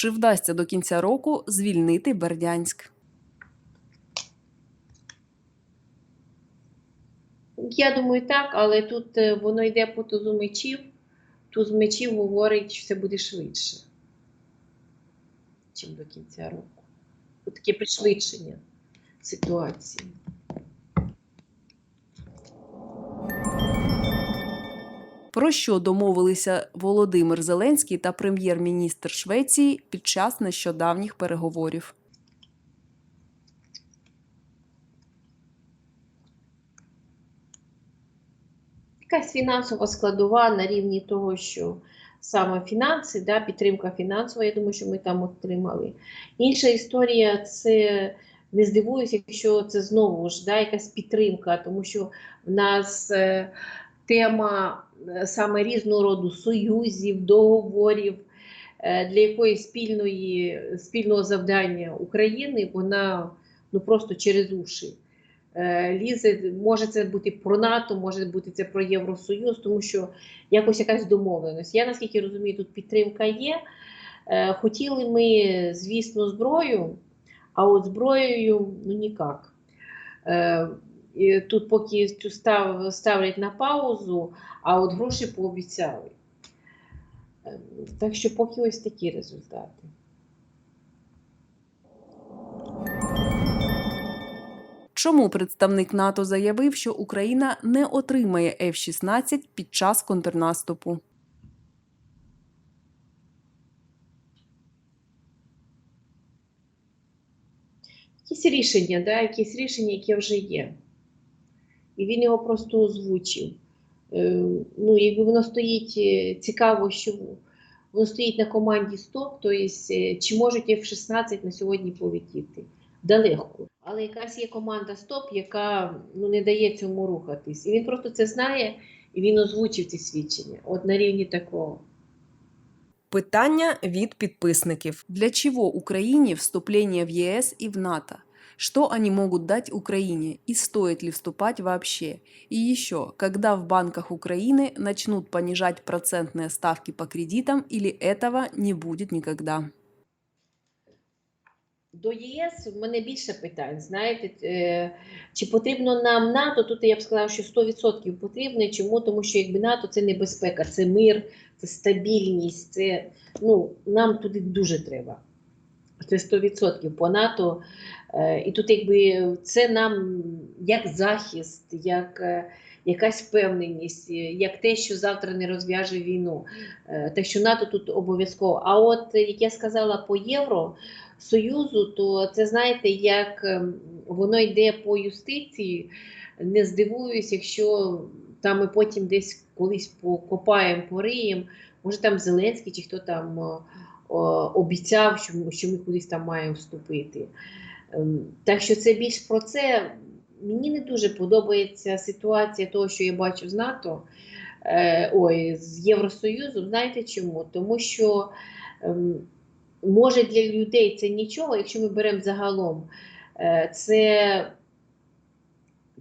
чи вдасться до кінця року звільнити Бердянськ. Я думаю, так, але тут е, воно йде по тузу мечів. Туз мечів говорить, що все буде швидше, ніж до кінця року. Таке пришвидшення ситуації. Про що домовилися Володимир Зеленський та прем'єр-міністр Швеції під час нещодавніх переговорів. Якась фінансова складова на рівні того, що саме фінанси, да, підтримка фінансова, я думаю, що ми там отримали. Інша історія це не здивуюся, якщо це знову ж да, якась підтримка, тому що в нас е, тема е, саме різного роду союзів, договорів е, для якоїсь спільної, спільного завдання України, вона ну, просто через уші е, лізе. Може це бути про НАТО, може бути це про Євросоюз, тому що якось якась домовленість. Я наскільки розумію, тут підтримка є. Хотіли ми, звісно, зброю, а от зброєю ну ніяк. І Тут поки цю став, ставлять на паузу, а от гроші пообіцяли. Е, Так що поки ось такі результати. Чому представник НАТО заявив, що Україна не отримає F-16 під час контрнаступу? якісь рішення, да, якісь рішення, яке вже є. І він його просто озвучив. Е, ну, якби воно стоїть е, цікаво, що воно стоїть на команді СТОП, тобто е, чи можуть F-16 на сьогодні полетіти? Далеко. Але якась є команда СТОП, яка ну, не дає цьому рухатись. І він просто це знає, і він озвучив ці свідчення. От на рівні такого. Питання від підписників. Для чего Украине вступление в ЕС и в НАТО? Что они могут дать Украине и стоит ли вступать вообще? И еще, когда в банках Украины начнут понижать процентные ставки по кредитам или этого не будет никогда? До ЄС в мене більше питань. Знаєте, е, чи потрібно нам НАТО? Тут я б сказала, що 100% потрібно. Чому? Тому що якби НАТО це небезпека, це мир, це стабільність. Це ну нам туди дуже треба. Це 100% по НАТО. Е, і тут, якби це нам як захист, як е, якась впевненість, е, як те, що завтра не розв'яже війну. Е, так що НАТО тут обов'язково. А от як я сказала по євро. Союзу, то це знаєте, як ем, воно йде по юстиції. Не здивуюсь, якщо там ми потім десь колись покопаємо, пориємо. Може там Зеленський чи хто там обіцяв, що ми кудись там маємо вступити. Ем, Так що це більш про це. Мені не дуже подобається ситуація того, що я бачу з НАТО, е, ой, з Євросоюзом. Знаєте чому? Тому що. ем, Може для людей це нічого, якщо ми беремо загалом, е, це,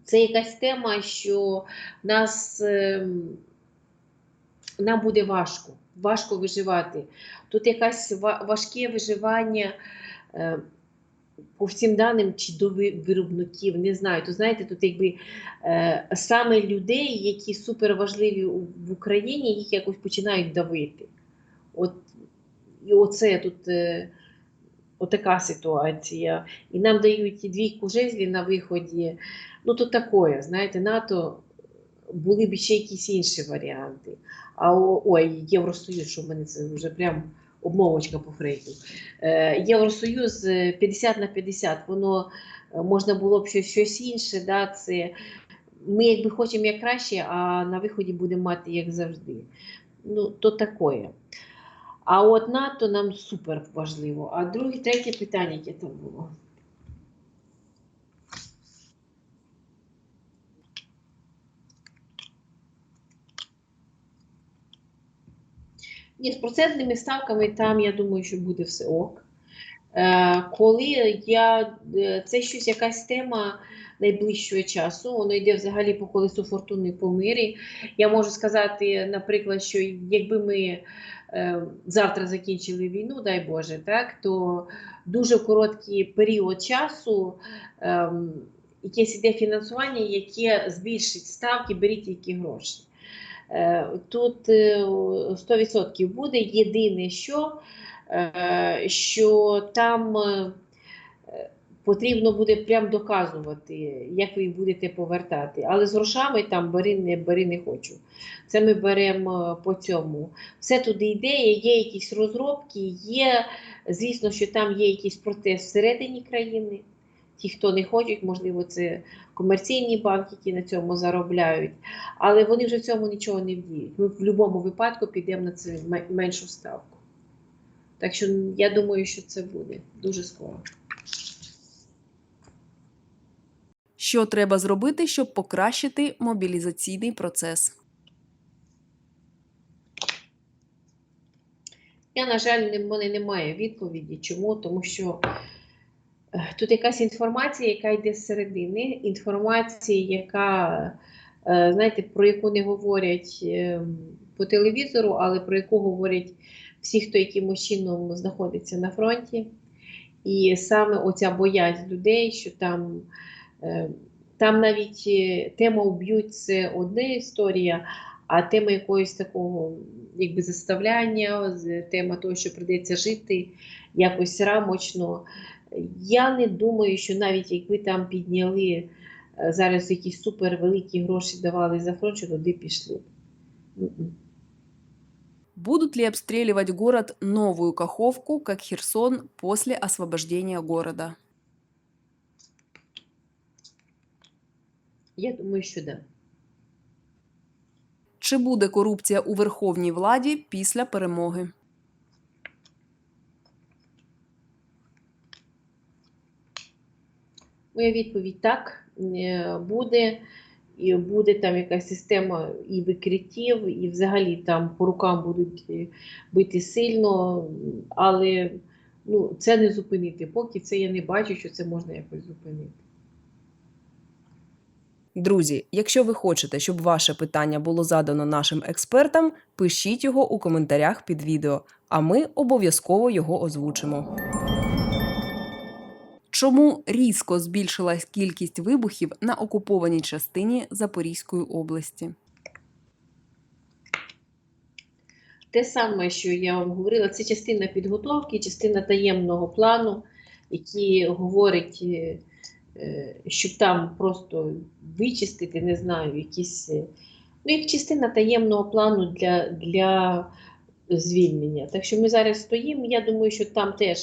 це якась тема, що нас, ем, нам буде важко, важко виживати. Тут якесь важке виживання по всім даним чи до виробників, не знаю. То знаєте, тут якби е, саме людей, які суперважливі в Україні, їх якось починають давити. От і оце тут е, отака ситуація. І нам дають двійку жезлів на виході. Ну, то таке, знаєте, НАТО були б ще якісь інші варіанти. А ой, Євросоюз, що в мене це вже прям обмовочка по фрейду. Е, Євросоюз е, 50 на 50, воно е, можна було б щось, щось інше. Да, це, ми якби хочемо як краще, а на виході будемо мати як завжди. Ну, то таке. А от НАТО нам супер важливо. А друге, третє питання, яке там було. Ні, з процентними ставками там, я думаю, що буде все ок. Е, коли я, е, це щось якась тема, найближчого часу. Воно йде взагалі по колесу фортуни по мирі. Я можу сказати, наприклад, що якби ми е, завтра закінчили війну, дай Боже, так, то дуже короткий період часу. ем, Якесь іде фінансування, яке збільшить ставки, беріть які гроші. Е, Тут е, 100% буде. Єдине, що, е, що там е, потрібно буде прям доказувати, як ви будете повертати. Але з грошами там бери не, бери не хочу. Це ми беремо е, по цьому. Все туди йде, є якісь розробки, є, звісно, що там є якийсь протест всередині країни. Ті, хто не хочуть, можливо, це комерційні банки, які на цьому заробляють, але вони вже в цьому нічого не вдіють. Ми в будь-якому випадку підемо на це меншу ставку. Так що я думаю, що це буде дуже скоро. Що треба зробити, щоб покращити мобілізаційний процес? Я, на жаль, в мене немає відповіді. Чому? Тому що тут якась інформація, яка йде з середини, інформація, яка, е, знаєте, про яку не говорять е, по телевізору, але про яку говорять всі, хто якимось чином знаходиться на фронті. І саме оця боязнь людей, що там, е, там навіть е, тема уб'ють це одна історія, а тема якогось такого якби заставляння, тема того, що прийдеться жити якось рамочно. Я не думаю, що навіть якби там підняли е, зараз якісь супервеликі гроші давали за фронт, що туди пішли. Будут ли обстреливать город Новую Каховку, как Херсон, после освобождения города? Я думаю, що да. Чи буде корупція у верховній владі після перемоги? Моя відповідь так е, буде. І буде там якась система і викриттів, і взагалі там по рукам будуть е, бити сильно, але ну, це не зупинити. Поки це я не бачу, що це можна якось зупинити. Друзі, якщо ви хочете, щоб ваше питання було задано нашим експертам, пишіть його у коментарях під відео, а ми обов'язково його озвучимо. Чому різко збільшилась кількість вибухів на окупованій частині Запорізької області? Те саме, що я вам говорила, це частина підготовки, частина таємного плану, який говорить, е, щоб там просто вичистити, не знаю, якісь. е, Ну, як частина таємного плану для, для звільнення. Так що ми зараз стоїмо. Я думаю, що там теж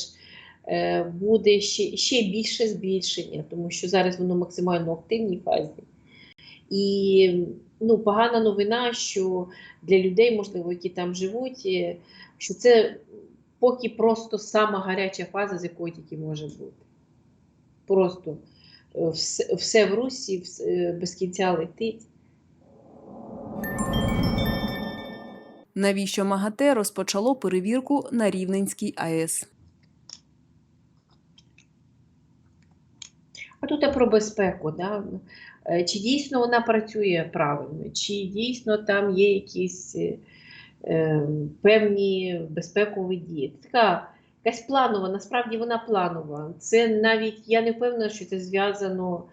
е, буде ще, ще більше збільшення, тому що зараз воно максимально активній фазі. І ну, погана новина, що для людей, можливо, які там живуть, е, що це поки просто сама гаряча фаза, з якої тільки може бути. Просто е, все, все в русі, е, без кінця летить. Навіщо МАГАТЕ розпочало перевірку на Рівненській АЕС? А тут про безпеку. Да? Е, Чи дійсно вона працює правильно, чи дійсно там є якісь е, е, певні безпекові дії. Така якась планова, насправді вона планова. Це навіть я не впевнена, що це зв'язано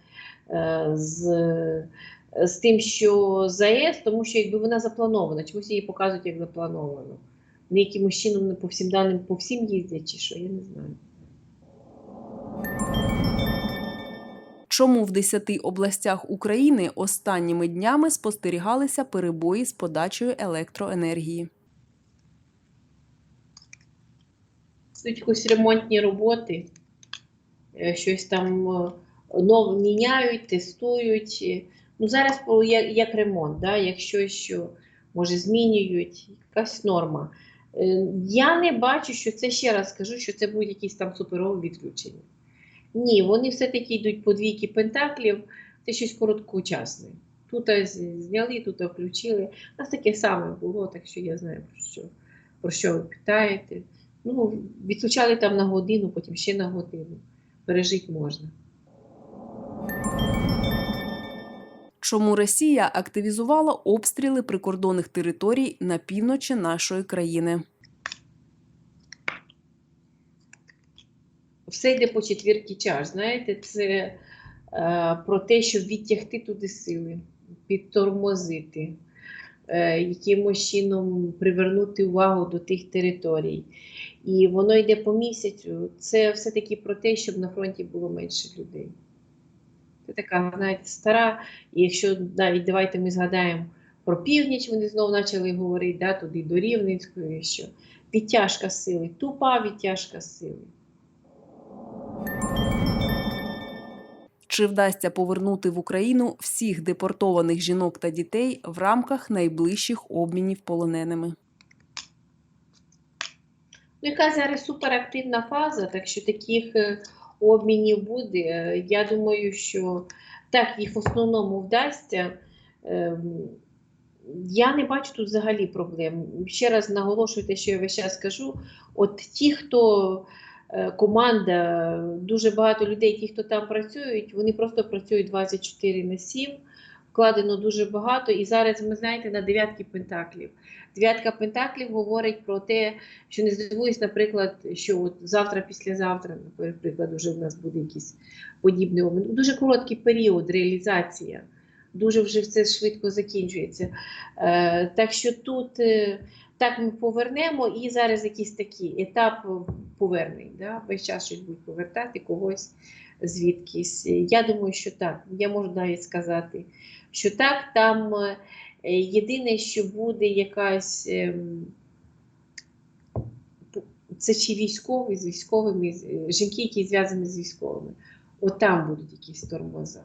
е, з, з тим, що ЗАЕС, тому що якби вона запланована, чомусь її показують як заплановано. Не якимось чином не по всім даним по всім їздять, чи що, я не знаю. Чому в 10 областях України останніми днями спостерігалися перебої з подачею електроенергії? Тут якісь ремонтні роботи, е, щось там е, нове міняють, тестують. Ну, зараз як, як ремонт, да? як щось, що може змінюють, якась норма. Е, Я не бачу, що це ще раз скажу, що це будуть якісь там суперові відключення. Ні, вони все-таки йдуть по двійки пентаклів, це щось короткочасне. Тут зняли, тут включили. У нас таке саме було, так що я знаю, про що, про що ви питаєте. Ну, відключали там на годину, потім ще на годину. Пережити можна. Чому Росія активізувала обстріли прикордонних територій на півночі нашої країни? все йде по четвірки чаш. Знаєте, це е, про те, щоб відтягти туди сили, підтормозити, якимось чином привернути увагу до тих територій. І воно йде по місяцю. Це все-таки про те, щоб на фронті було менше людей. Це така, знаєте, стара. І якщо навіть давайте ми згадаємо про північ, вони знову почали говорити, да, туди до Рівненської, що відтяжка сили, тупа відтяжка сили. Чи вдасться повернути в Україну всіх депортованих жінок та дітей в рамках найближчих обмінів полоненими? Ну, яка зараз суперактивна фаза, так що таких е, обмінів буде. Е, Я думаю, що так, їх в основному вдасться. Ем, Я не бачу тут взагалі проблем. Ще раз наголошую те, що я весь час кажу. От ті, хто команда, дуже багато людей, ті, хто там працюють, вони просто працюють 24 на 7, вкладено дуже багато. І зараз ми знаєте на дев'ятки пентаклів. Дев'ятка пентаклів говорить про те, що не здивуюсь, наприклад, що от завтра, післязавтра, наприклад, вже в нас буде якийсь подібний обмін. Дуже короткий період реалізація. Дуже вже все швидко закінчується. Е, так що тут е, так ми повернемо, і зараз якийсь такий етап повернень. Да? Весь час щось будуть повертати когось звідкись. Я думаю, що так. Я можу навіть сказати, що так, там е, єдине, що буде якась. ем, це чи військові з військовими, е, жінки, які зв'язані з військовими. От там будуть якісь тормоза.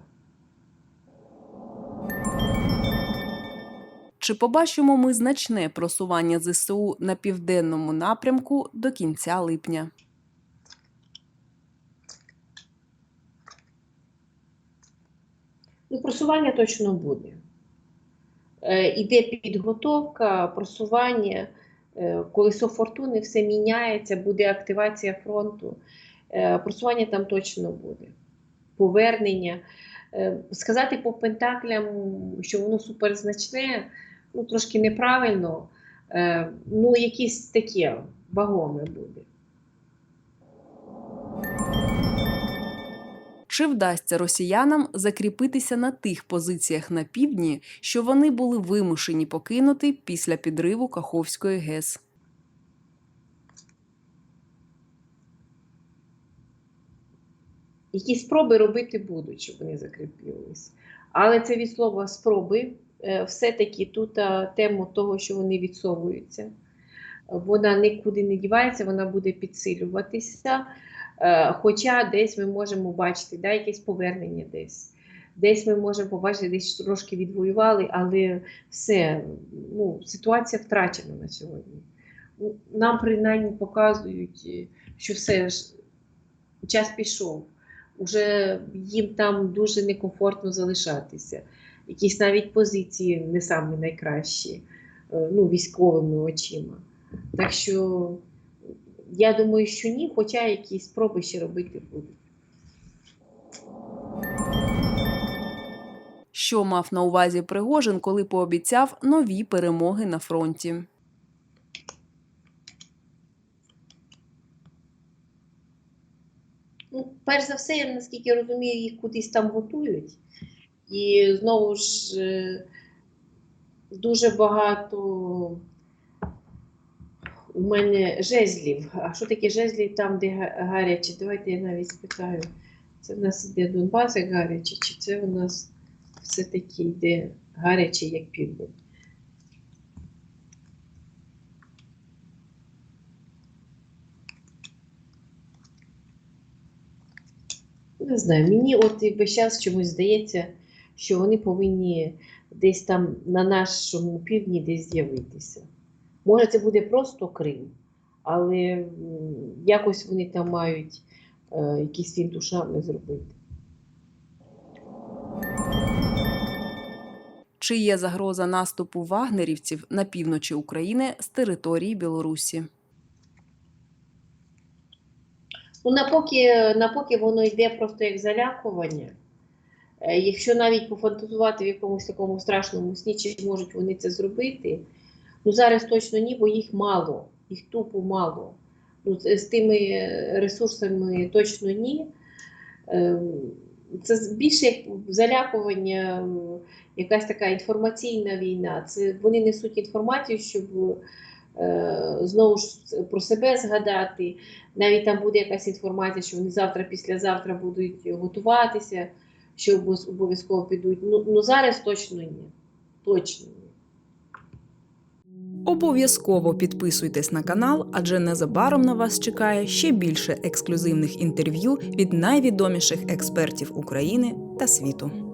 Чи побачимо ми значне просування ЗСУ на південному напрямку до кінця липня? Ну, просування точно буде. Е, іде підготовка, просування, е, колесо фортуни, все міняється, буде активація фронту. Е, просування там точно буде. Повернення. Сказати по пентаклям, що воно суперзначне, ну, трошки неправильно. Е, ну, якесь таке вагоме буде. Чи вдасться росіянам закріпитися на тих позиціях на півдні, що вони були вимушені покинути після підриву Каховської ГЕС? Які спроби робити будуть, щоб вони закріпились. Але це від слова спроби. Е, Все-таки тут тему того, що вони відсовуються, вона нікуди не дівається, вона буде підсилюватися. Е, Хоча десь ми можемо бачити да, якесь повернення десь. Десь ми можемо побачити, десь трошки відвоювали, але все, ну, ситуація втрачена на сьогодні. Ну, Нам принаймні показують, е, що все ж час пішов. Уже їм там дуже некомфортно залишатися. Якісь навіть позиції не самі найкращі, е, ну, військовими очима. Так що я думаю, що ні, хоча якісь спроби ще робити будуть. Що мав на увазі Пригожин, коли пообіцяв нові перемоги на фронті? Ну, перш за все, я наскільки розумію, їх кудись там готують. І знову ж е, дуже багато у мене жезлів. А що таке жезлів там, де га- гаряче? Давайте я навіть спитаю. Це в нас іде Донбас як гаряче, чи це у нас все-таки йде гаряче, як південь? Не знаю, мені от весь час чомусь здається, що вони повинні десь там на нашому півдні десь з'явитися. Може, це буде просто Крим, але якось вони там мають е, якісь свій душами зробити. Чи є загроза наступу вагнерівців на півночі України з території Білорусі? Ну, напоки, напоки воно йде просто як залякування, Якщо навіть пофантазувати в якомусь такому страшному сні, чи можуть вони це зробити, ну зараз точно ні, бо їх мало, їх тупо мало. Ну, з тими е, ресурсами точно ні. Ем, Це більше як залякування, якась така інформаційна війна. Це вони несуть інформацію, щоб е, знову ж про себе згадати. Навіть там буде якась інформація, що вони завтра, післязавтра будуть готуватися, що обов'язково підуть. Ну, ну зараз точно ні. Точно ні. Обов'язково підписуйтесь на канал, адже незабаром на вас чекає ще більше ексклюзивних інтерв'ю від найвідоміших експертів України та світу.